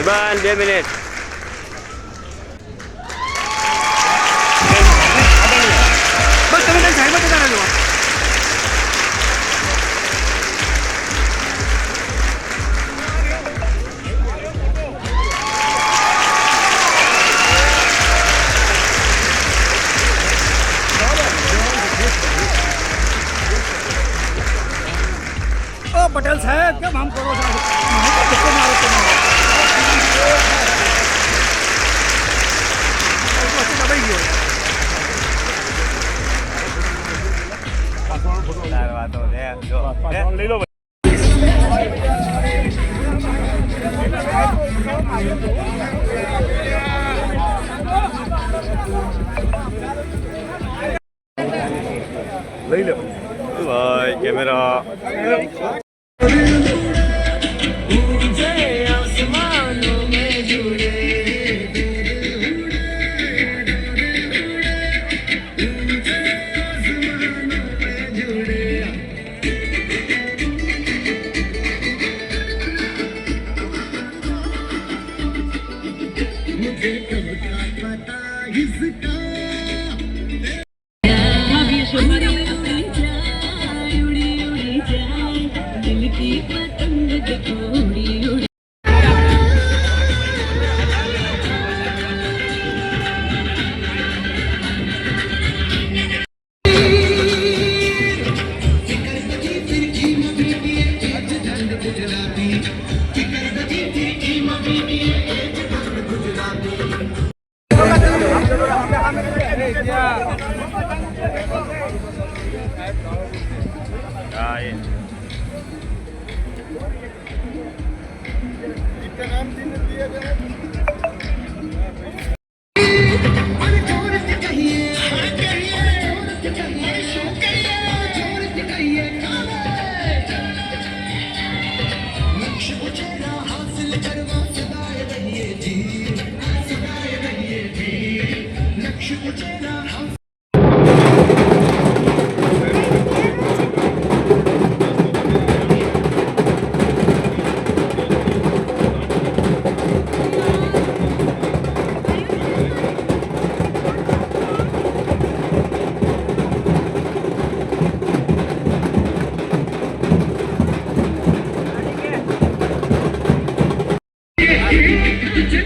Esteban, 10 minutes. lấy luôn lấy được. Rồi camera. Elternabend hin und wieder gehabt?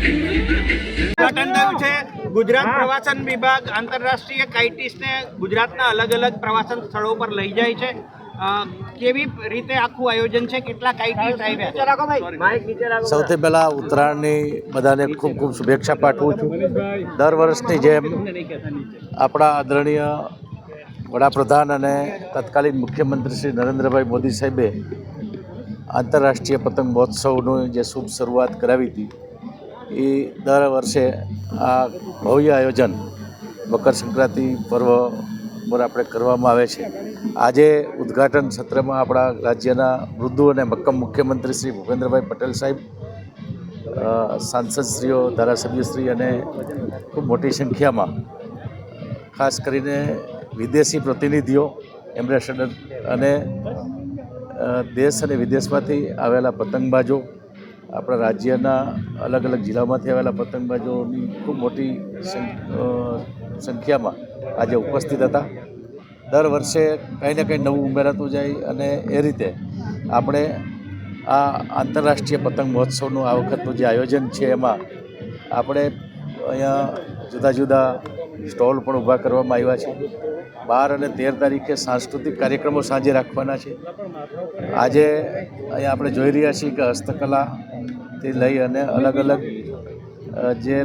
ઉદ્ઘાટન થયું છે ગુજરાત પ્રવાસન વિભાગ આંતરરાષ્ટ્રીય કાઇટિસને ગુજરાતના અલગ અલગ પ્રવાસન સ્થળો પર લઈ જાય છે. કેવી રીતે આખું આયોજન છે? કેટલા કાઇટીસ આવ્યા સૌથી પહેલાં ઉત્તરાયણની બધાને ખૂબ ખૂબ શુભેચ્છા પાઠવું છું. દર વર્ષની જેમ આપણા આદરણીય વડાપ્રધાન અને તત્કાલીન મુખ્યમંત્રી શ્રી નરેન્દ્રભાઈ મોદી સાહેબે આંતરરાષ્ટ્રીય પતંગ મહોત્સવનું જે શુભ શરૂઆત કરાવી હતી એ દર વર્ષે આ ભવ્ય આયોજન મકર સંક્રાંતિ પર્વ પર આપણે કરવામાં આવે છે. આજે ઉદ્ઘાટન સત્રમાં આપણા રાજ્યના મૃદુ અને મક્કમ મુખ્યમંત્રી શ્રી ભૂપેન્દ્રભાઈ પટેલ સાહેબ સાંસદશ્રીઓ, ધારાસભ્યશ્રી અને ખૂબ મોટી સંખ્યામાં, ખાસ કરીને વિદેશી પ્રતિનિધિઓ, એમ્બેસેડર અને દેશ અને વિદેશમાંથી આવેલા પતંગબાજો આપણા રાજ્યના અલગ અલગ જિલ્લામાંથી આવેલા પતંગબાજોની ખૂબ મોટી સંખ્યામાં આજે ઉપસ્થિત હતા. દર વર્ષે કંઈ ને કંઈ નવું ઉમેરાતું જાય અને એ રીતે આપણે આ આંતરરાષ્ટ્રીય પતંગ મહોત્સવનું આ વખતનું જે આયોજન છે એમાં આપણે અહીંયા જુદા જુદા સ્ટોલ પણ ઊભા કરવામાં આવ્યા છે. બાર અને તેર તારીખે સાંસ્કૃતિક કાર્યક્રમો સાંજે રાખવાના છે. આજે અહીંયા આપણે જોઈ રહ્યા છીએ કે હસ્તકલાથી લઈ અને અલગ અલગ જે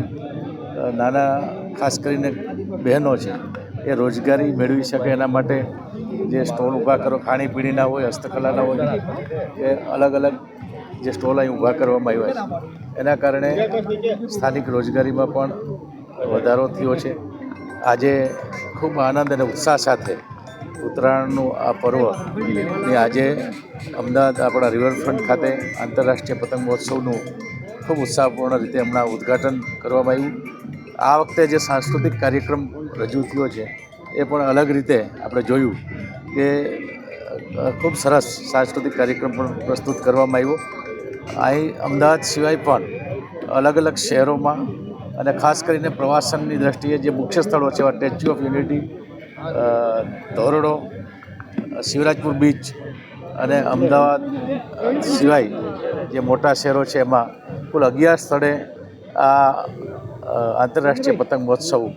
નાના ખાસ કરીને બહેનો છે, એ રોજગારી મેળવી શકે એના માટે જે સ્ટોલ ઊભા કરો, ખાણીપીણીના હોય, હસ્તકલાના હોય, એ અલગ અલગ જે સ્ટોલ અહીં ઊભા કરવામાં આવ્યા છે. એના કારણે સ્થાનિક રોજગારીમાં પણ વધારો થયો છે. આજે ખૂબ આનંદ અને ઉત્સાહ સાથે ઉત્તરાયણનું આ પર્વની આજે અમદાવાદ આપણા રિવરફ્રન્ટ ખાતે આંતરરાષ્ટ્રીય પતંગ મહોત્સવનું ખૂબ ઉત્સાહપૂર્ણ રીતે હમણાં ઉદ્ઘાટન કરવામાં આવ્યું. આ વખતે જે સાંસ્કૃતિક કાર્યક્રમ રજૂ થયો છે, એ પણ અલગ રીતે આપણે જોયું કે ખૂબ સરસ સાંસ્કૃતિક કાર્યક્રમ પણ પ્રસ્તુત કરવામાં આવ્યો. અહીં અમદાવાદ સિવાય પણ અલગ અલગ શહેરોમાં અને ખાસ કરીને પ્રવાસનની દ્રષ્ટિએ જે મુખ્ય સ્થળો છે, એવા statue of unity Dhordo, Shivrajpur beach અને અમદાવાદ, સિવાય જે મોટા શહેરો છે, એમાં કુલ અગિયાર સ્થળે આ આંતરરાષ્ટ્રીય પતંગ મહોત્સવનું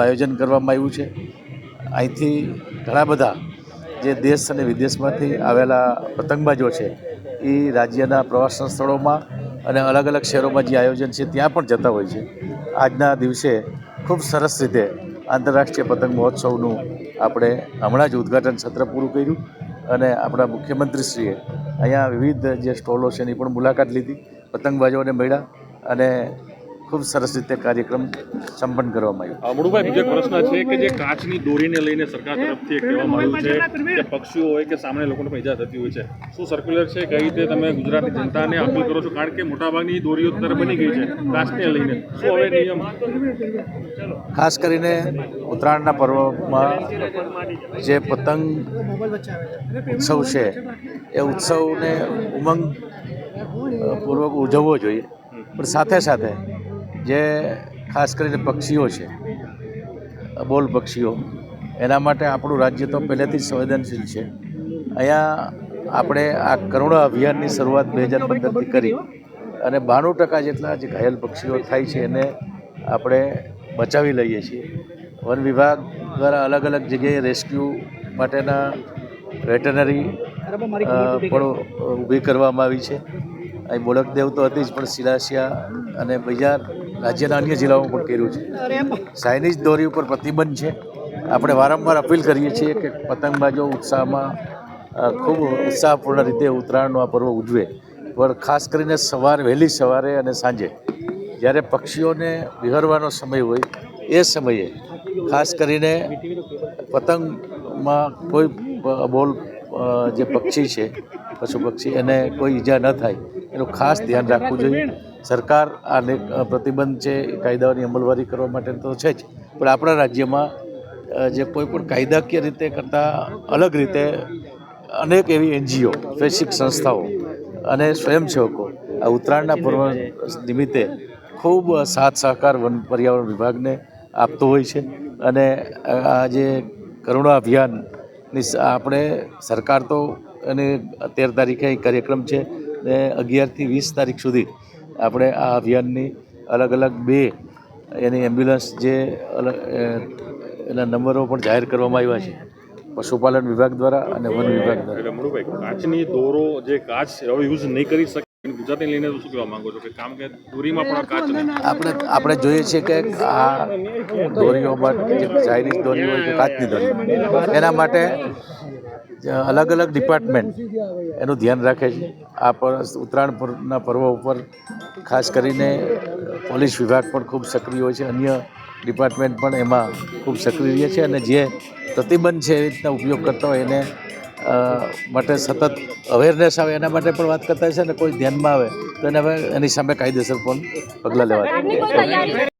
આયોજન કરવામાં આવ્યું છે. અહીંથી ઘણા બધા જે દેશ અને વિદેશમાંથી આવેલા પતંગબાજો છે એ રાજ્યના પ્રવાસન સ્થળોમાં અને અલગ અલગ શહેરોમાં જે આયોજન છે ત્યાં પણ જતા હોય છે. આજના દિવસે ખૂબ સરસ રીતે આંતરરાષ્ટ્રીય પતંગ મહોત્સવનું આપણે હમણાં જ ઉદ્ઘાટન સત્ર પૂરું કર્યું અને આપણા મુખ્યમંત્રીશ્રીએ અહીંયા વિવિધ જે સ્ટોલો છે એની પણ મુલાકાત લીધી, પતંગબાજોને મળ્યા અને ખૂબ સરસ રીતે કાર્યક્રમ સંપન્ન કરવામાં આવ્યો. અમૃભાઈ બીજો પ્રશ્ન છે કે જે કાચની દોરીને લઈને સરકાર તરફથી એક કહેવામાં આવ્યું છે કે પક્ષીઓ હોય કે સામાન્ય લોકોને પણ ઈજા થતી હોય છે. શું સર્ક્યુલર છે? કઈ રીતે તમે ગુજરાતની જનતાને અપીલ કરો છો? કારણ કે મોટાભાગની દોરીઓ તરફ બની ગઈ છે કાચને લઈને. શું હવે નિયમ? ખાસ કરીને ઉત્તરાયણના પર્વમાં જે પતંગ ઉત્સવ છે એ ઉત્સવને ઉમંગ પૂર્વક ઉજવવો જોઈએ. પણ સાથે સાથે જે ખાસ કરીને પક્ષીઓ છે બોલ પક્ષીઓ, એના માટે આપણું રાજ્ય તો પહેલેથી જ સંવેદનશીલ છે. અહીંયા આપણે આ કરુણા અભિયાનની શરૂઆત બે હજાર પંદરથી કરી અને બાણું ટકા જેટલા જે ઘાયલ પક્ષીઓ થાય છે એને આપણે બચાવી લઈએ છીએ. વન વિભાગ દ્વારા અલગ અલગ જગ્યાએ રેસ્ક્યુ માટેના વેટરનરી પણ ઊભી કરવામાં આવી છે. અહીં બોડકદેવ તો હતી જ, પણ સિલાસિયા અને બીજા રાજ્યના અન્ય જિલ્લાઓમાં પણ કર્યું છે. ચાઇનીઝ દોરી ઉપર પ્રતિબંધ છે. આપણે વારંવાર અપીલ કરીએ છીએ કે પતંગબાજો ઉત્સાહમાં ખૂબ ઉત્સાહપૂર્ણ રીતે ઉત્તરાયણનો આ પર્વ ઉજવે. પણ ખાસ કરીને સવારે વહેલી સવારે અને સાંજે. જ્યારે પક્ષીઓને વિહરવાનો સમય હોય એ સમયે ખાસ કરીને પતંગમાં કોઈ બોલ જે પક્ષી છે પશુ પક્ષી એને કોઈ ઈજા ન થાય એનું ખાસ ધ્યાન રાખવું જોઈએ. સરકાર આ પ્રતિબંધ છે, કાયદાઓની અમલવારી કરવા માટે તો છે જ. પણ આપણા રાજ્યમાં જે કોઈ પણ કાયદાકીય રીતે કરતાં અલગ રીતે અનેક એવી એનજીઓ સ્વૈચ્છિક સંસ્થાઓ અને સ્વયંસેવકો આ ઉત્તરાયણના પર્વ નિમિત્તે ખૂબ સાથ સહકાર વન પર્યાવરણ વિભાગને આપતો હોય છે. અને આ જે કરુણા અભિયાનની આપણે સરકાર તો અને તેર તારીખે કાર્યક્રમ છે ને અગિયારથી વીસ તારીખ સુધી આપણે આ અભિયાનની અલગ અલગ બે એની એમ્બ્યુલન્સ જે અલગ એના નંબરો પણ જાહેર કરવામાં આવ્યા છે. પશુપાલન વિભાગ દ્વારા અને વન વિભાગ દ્વારા. કાચની દોરો જે કાચ યુઝ નહીં કરી શકે ગુજરાતને લઈને શું કહેવા માંગો છો? કે કામ કે દોરીમાં પણ કાચ આપણે આપણે જોઈએ છીએ કે આ દોરીઓમાં જે ચાઇનીઝ દોરી હોય કે કાચની દોરી. એના માટે અલગ અલગ ડિપાર્ટમેન્ટ એનું ધ્યાન રાખે છે. આ પર ઉત્તરાયણ પર્વના પર્વ ઉપર ખાસ કરીને પોલીસ વિભાગ પણ ખૂબ સક્રિય હોય છે. અન્ય ડિપાર્ટમેન્ટ પણ એમાં ખૂબ સક્રિય છે અને જે પ્રતિબંધ છે એ રીતના ઉપયોગ કરતા હોય એને માટે સતત અવેરનેસ આવે, એના માટે પણ વાત કરતા છે અને કોઈ ધ્યાનમાં આવે, તો એને હવે એની સામે કાયદેસર પણ પગલાં લેવા